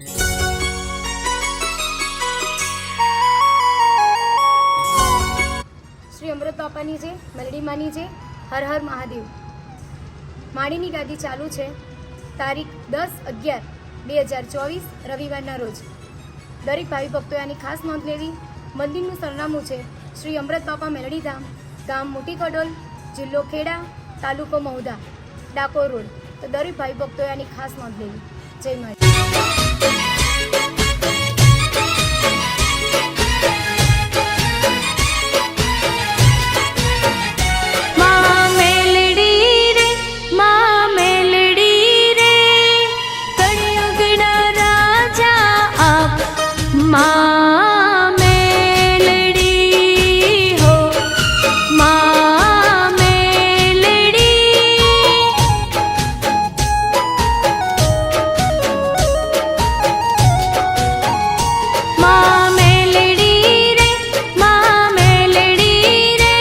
શ્રી અમૃત બાપાની છે મલડી માની છે હર હર મહાદેવ. માળીની ગાદી ચાલુ છે તારીખ દસ અગિયાર બે હજાર ચોવીસ રવિવારના રોજ. દરેક ભાવિ ભક્તોએ આની ખાસ નોંધ લેવી. મંદિરનું સરનામું છે શ્રી અમૃત બાપા મેલડી ધામ, ગામ મોટી કડોલ, જિલ્લો ખેડા, તાલુકો મહુધા, ડાકોર રોડ. તો દરેક ભાવિ ભક્તોએ આની ખાસ નોંધ લેવી. too my.